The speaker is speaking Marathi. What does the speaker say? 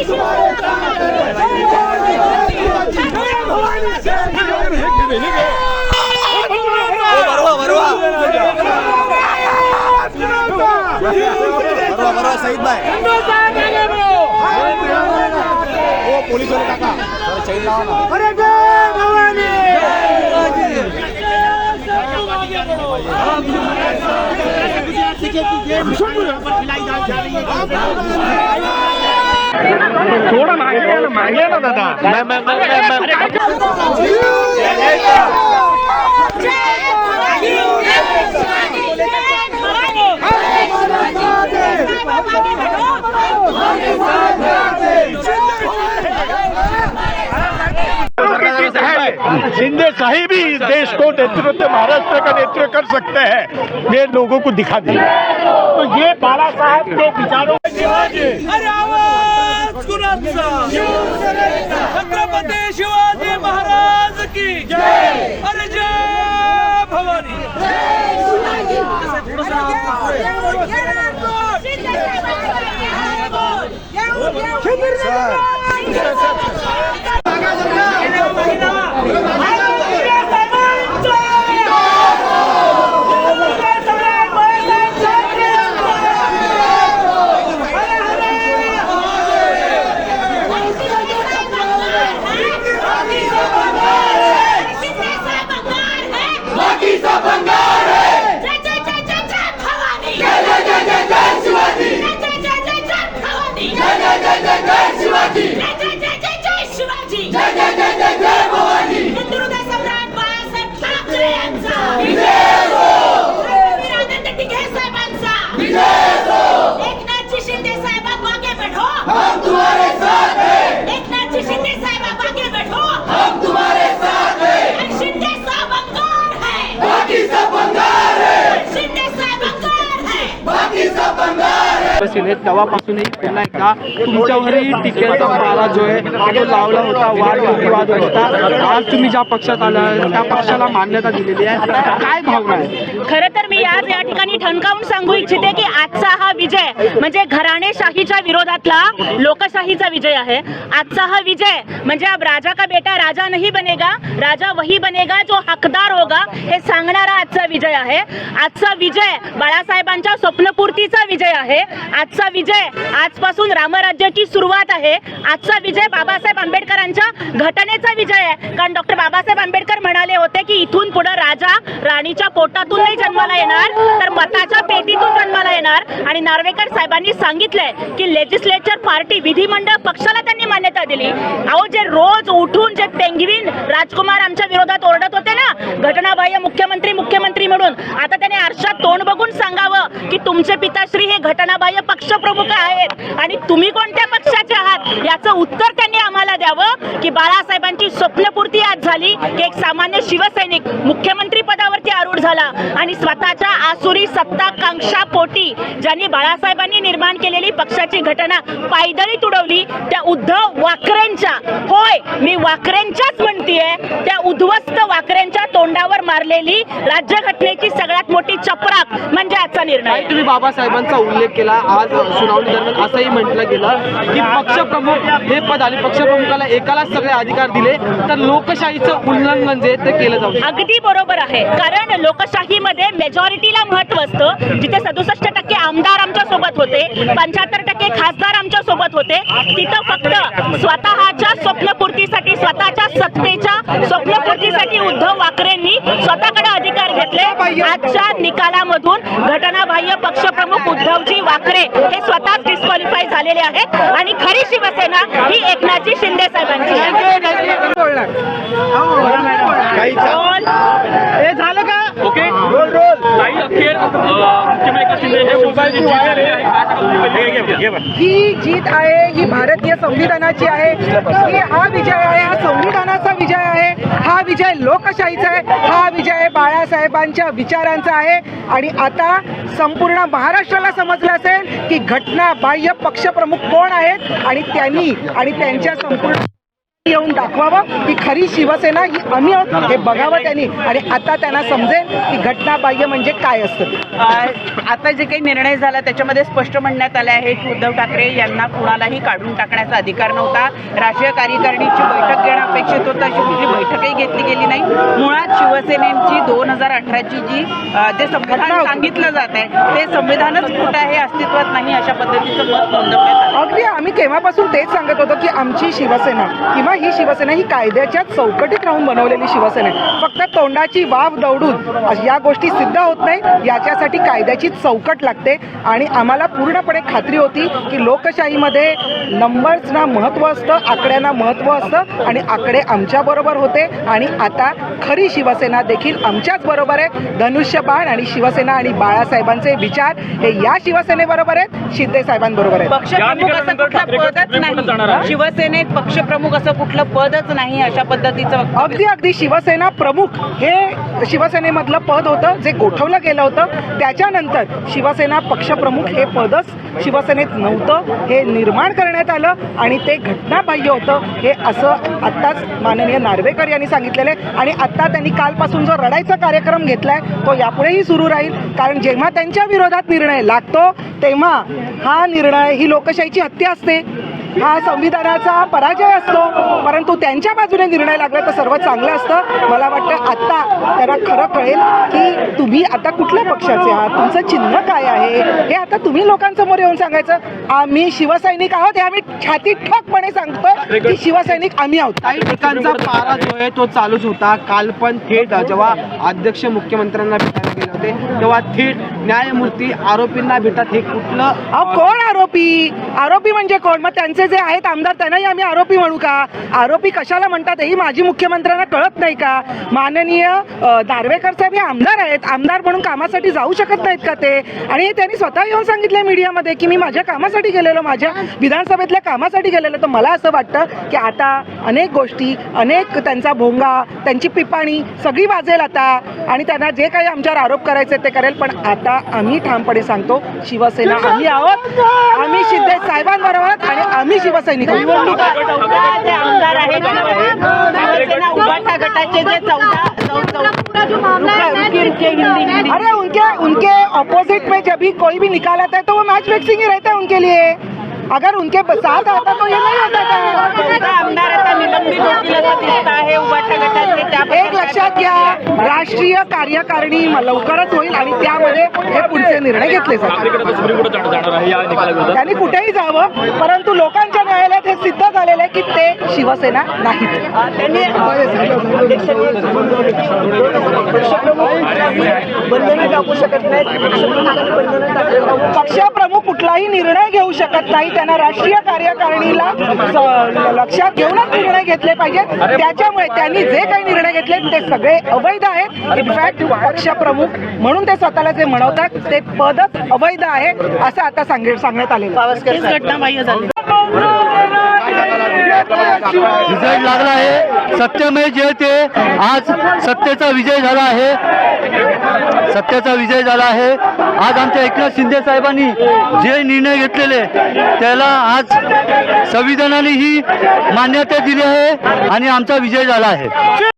बरोबर बरोबर बरोबर बरोबर शहीद भाई हो थोड़ा मागे ना मागे ना दादा मैं मैं मैं मैं शिंदे साहिब ही इस देश को नेतृत्व महाराष्ट्र का नेतृत्व कर सकते हैं ये लोगों को दिखा दिया तो ये बाला साहब के विचारों कुणाचा छत्रपती शिवाजी महाराज की अरे जय भवानी। सम्राट बाळासाहेब ठाकरे यांचा आनंद टिघे साहेबांचा एकनाथजी शिंदे साहेब आगे बढ़ो हम तुम्हारे साथ हैं एकनाथजी शिंदे साहेब आगे बढ़ो हम तुम्हारे साथ हैं शिंदे साहब अंगार है बाकी सब अंगार है शिंदे साहेब अंगार है बाकी सब अंगार है शिवसेनेत तेव्हापासूनही पुन्हा एकदा तुमच्यावरही टीकेचा पारा जो आहे तो लावला होता. वाद विवाद होता. आज तुम्ही ज्या पक्षात आला त्या पक्षाला मान्यता दिलेली आहे. काय भावना आहे? खर तर मी आज या ठिकाणी ठणकावून सांगू इच्छिते की आजचा हा विजय म्हणजे घराणेशाहीच्या विरोधातला लोकशाहीचा विजय आहे. आजचा हा विजय म्हणजे अब राजा का बेटा राजा नाही बनेगा राजा वही बनेगा जो हकदार होगा हे सांगणारा आजचा विजय आहे. आजचा विजय बाळासाहेबांच्या स्वप्नपूर्तीचा विजय आहे. आजचा विजय आजपासून रामराज्याची सुरुवात आहे. आजचा विजय बाबासाहेब आंबेडकरांच्या घटनेचा विजय आहे. कारण डॉक्टर बाबासाहेब आंबेडकर म्हणाले होते की इथून पुढे राजा राणीच्या पोटातून नाही जन्माला येणार तर मताच्या पेटीतून जन्माला येणार. आणि नार्वेकर साहेबांनी सांगितलंय की लेजिस्लेचर पार्टी विधिमंडळ पक्षाला त्यांनी मान्यता दिली. अहो जे रोज उठून जे पेंगविन राजकुमार आमच्या विरोधात ओरडत होते ना घटनाबाह्य मुख्यमंत्री मुख्यमंत्री म्हणून आता त्याने आरशात तोंड बघून सांगावं की तुमचे पिताश्री हे घटनाबाह्य पक्षप्रमुख आहेत. आणि तुम्ही कोणत्या पक्षाचे आहात? याचं उत्तर त्यांनी आम्हाला द्यावं की बाळासाहेबांची स्वप्न स्वप्नपूर्ती आज झाली की एक सामान्य शिवसैनिक मुख्यमंत्री पदावरती आरूढ झाला आणि स्वतःच्या आसुरी सत्ताकांक्षा पोटी ज्यांनी बाळासाहेबांनी निर्माण केलेली पक्षाची घटना पायदळी तुडवली त्या उद्धव वाकरेंच्या होय मी वाकरेंच्याच म्हणतीये त्या उद्ध्वस्त वाकरेंच्या तोंडावर मारलेली राज्यघटनेची सगळ्यात मोठी चपराक म्हणजे आजचा निर्णय. तुम्ही बाबासाहेबांचा उल्लेख केला? आज सुनावणी दरम्यान असंही म्हटलं गेलं की पक्षप्रमुख हे पद आणि पक्षप्रमुखाला एकालाच सगळे अधिकार दिले तर लोक लोकशाहीचं उल्लंघन जे ते केलं जाऊ. अगदी बरोबर आहे. कारण लोकशाहीमध्ये मेजॉरिटीला महत्त्व असतं. जिथे सदुसष्ट टक्के आमदार आमच्यासोबत होते पंच्याहत्तर टक्के खासदार आमच्यासोबत होते तिथं फक्त स्वतःच्या स्वप्नपूर्तीसाठी स्वतःच्या सत्तेच्या स्वप्नपूर्तीसाठी उद्धव वाकरेंनी स्वतःकडे अधिकार घेतले. आजच्या निकालामधून घटनाबाह्य पक्षप्रमुख उद्धवजी वाकरे हे स्वतः डिस्क्वालिफाय झालेले आहेत. आणि खरी शिवसेना ही एकनाथजी शिंदे साहेबांची हे झालं का? ओके. अखेर मुख्यमंत्री शिंदे जीत झालेली आहे. काय सांगाल तुम्ही? ही जीत आहे ही भारतीय संविधानाची आहे. ही हा विजय आहे हा संविधानाचा विजय आहे. हा विजय लोकशाहीचा आहे. हा विजय बाळासाहेबांच्या विचारांचा आहे. आणि आता संपूर्ण महाराष्ट्राला समजलं असेल की घटना बाह्य पक्षप्रमुख कोण आहेत? आणि त्यांनी आणि त्यांच्या संपूर्ण येऊन दाखवावं की खरी शिवसेना ही आम्ही आहोत हे बघावं त्यांनी. आणि आता त्यांना समजेल की घटनाबाह्य म्हणजे काय असतं. आता जे काही निर्णय झाला त्याच्यामध्ये स्पष्ट म्हणण्यात आले आहे की उद्धव ठाकरे यांना कुणालाही काढून टाकण्याचा अधिकार नव्हता. राष्ट्रीय कार्यकारिणीची बैठक घेणं अपेक्षित होतं. अशी कुठली बैठकही घेतली गेली नाही. मुळात शिवसेनेची दोन हजार अठराची जी जे संविधान सांगितलं जात आहे ते संविधानच कुठं आहे अस्तित्वात नाही अशा पद्धतीचं मत नोंदवण्यात अगदी आम्ही केव्हापासून तेच सांगत होतो की आमची शिवसेना किंवा ही शिवसेना ही कायद्याच्या चौकटीत राहून बनवलेली शिवसेना आहे. फक्त तोंडाची वाव दौडून या गोष्टी सिद्ध होत नाही याच्यासाठी कायद्याची चौकट लागते आणि आम्हाला पूर्णपणे खात्री होती की लोकशाहीमध्ये नंबर्सना महत्त्व असतं आकड्यांना महत्त्व असतं आणि आकडे आमच्याबरोबर होते आणि आता खरी शिवसेना देखील आमच्याच बरोबर आहे. धनुष्यबाण आणि शिवसेना आणि बाळासाहेबांचे विचार हे या शिवसेनेबरोबर आहेत शिंदे साहेबांबरोबर आहेत. पक्षप्रमुख असं कुठलं पदच जाणार नाही. आहे. शिवसेनेत पक्षप्रमुख असं कुठलं पदच नाही अशा पद्धतीचं अगदी अगदी. शिवसेना प्रमुख हे शिवसेनेमधलं पद होतं जे गोठवलं गेलं होतं. त्याच्यानंतर शिवसेना पक्षप्रमुख हे पदच शिवसेनेत नव्हतं. हे निर्माण करण्यात आलं आणि ते घटनाबाह्य होतं. हे असं आत्ताच माननीय नार्वेकर यांनी सांगितलेलं आहे. आणि आत्ता त्यांनी कालपासून जो रडायचा कार्यक्रम घेतलाय तो यापुढेही सुरू राहील. कारण जेव्हा त्यांच्या विरोधात निर्णय लागतो तेव्हा हा निर्णय ही लोकशाहीची हत्या असते. हा संविधानाचा पराजय असतो परंतु त्यांच्या बाजूने निर्णय लागला तर सर्व चांगलं असतं. मला वाटतं आत्ता त्यांना खरं कळेल की तुम्ही आता कुठल्या पक्षाचे आहात? तुमचं चिन्ह काय आहे? हे आता तुम्ही लोकांसमोर येऊन सांगायचं. आम्ही शिवसैनिक आहोत हे आम्ही छाती ठोकपणे सांगतो की शिवसैनिक आम्ही आहोत. काही ठिकाणचा पारा जो आहे तो चालूच होता. काल पण थेट जेव्हा अध्यक्ष मुख्यमंत्र्यांना भेटायला गेले होते तेव्हा थेट न्यायमूर्ती आरोपींना भेटत हे कुठलं कोण आरोपी आरोपी म्हणजे कोण? मग त्यांचे जे आहेत आमदार त्यांनाही आम्ही आरोपी म्हणू का? आरोपी कशाला म्हणतात ही माझी मुख्यमंत्र्यांना कळत नाही का? माननीय दारवेकर साहेब हे आमदार आहेत. आमदार म्हणून कामासाठी जाऊ शकत नाहीत का ते? आणि त्यांनी स्वतः येऊन सांगितलं मीडियामध्ये की मी माझ्या कामासाठी गेलेलो माझ्या विधानसभेतल्या कामासाठी गेलेलो. तर मला असं वाटतं की आता अनेक गोष्टी अनेक त्यांचा भोंगा त्यांची पिपाणी सगळी वाजेल आता. आणि त्यांना जे काही आमच्यावर आरोप करायचे ते करेल. पण आता आम्ही ठामपणे सांगतो शिवसेना आम्ही आहोत. आम्ही शिंदे साहेबांबरोबर आहोत आणि आम्ही शिवसैनिक आमदार आहेत उभाठा गटाचे जे चौदा अरे उनके उनके अपोजिट में जब भी कोई भी निकाल आता है तो वो मैच फिक्सिंग ही रहता है उनके लिए। अगर उनके साथ आता तो ये नहीं होता था। आमदार एक लक्षात घ्या राष्ट्रीय कार्यकारिणी लवकरच होईल आणि त्यामध्ये हे पुढचे निर्णय घेतले जातात. त्यांनी कुठेही जावं परंतु लोकांच्या न्यायालयात हे सिद्ध झालेलं आहे की ते शिवसेना नाहीत त्यांनी बंधने टाकू शकत नाहीत पक्षप्रमुख कुठलाही निर्णय घेऊ शकत नाही. त्यांना राष्ट्रीय कार्यकारिणीला लक्षात घेऊनच निर्णय घेतले पाहिजेत. त्याच्यामुळे त्यांनी जे काही निर्णय घेतले ते सगळे अवैध आहेत. इनफॅक्ट पक्षप्रमुख म्हणून ते स्वतःला जे म्हणवतात ते पदच अवैध आहे असं आता सांगे सांगण्यात घटनाबाह्य झाली. विजय लागला आहे. सत्यमेव जयते. आज सत्तेचा विजय झाला आहे. सत्तेचा विजय झाला आहे. आज आमच्या एकनाथ शिंदे साहेबांनी जे निर्णय घेतलेले त्याला आज संविधानाने ही मान्यता दिली आहे आणि आमचा विजय झाला आहे.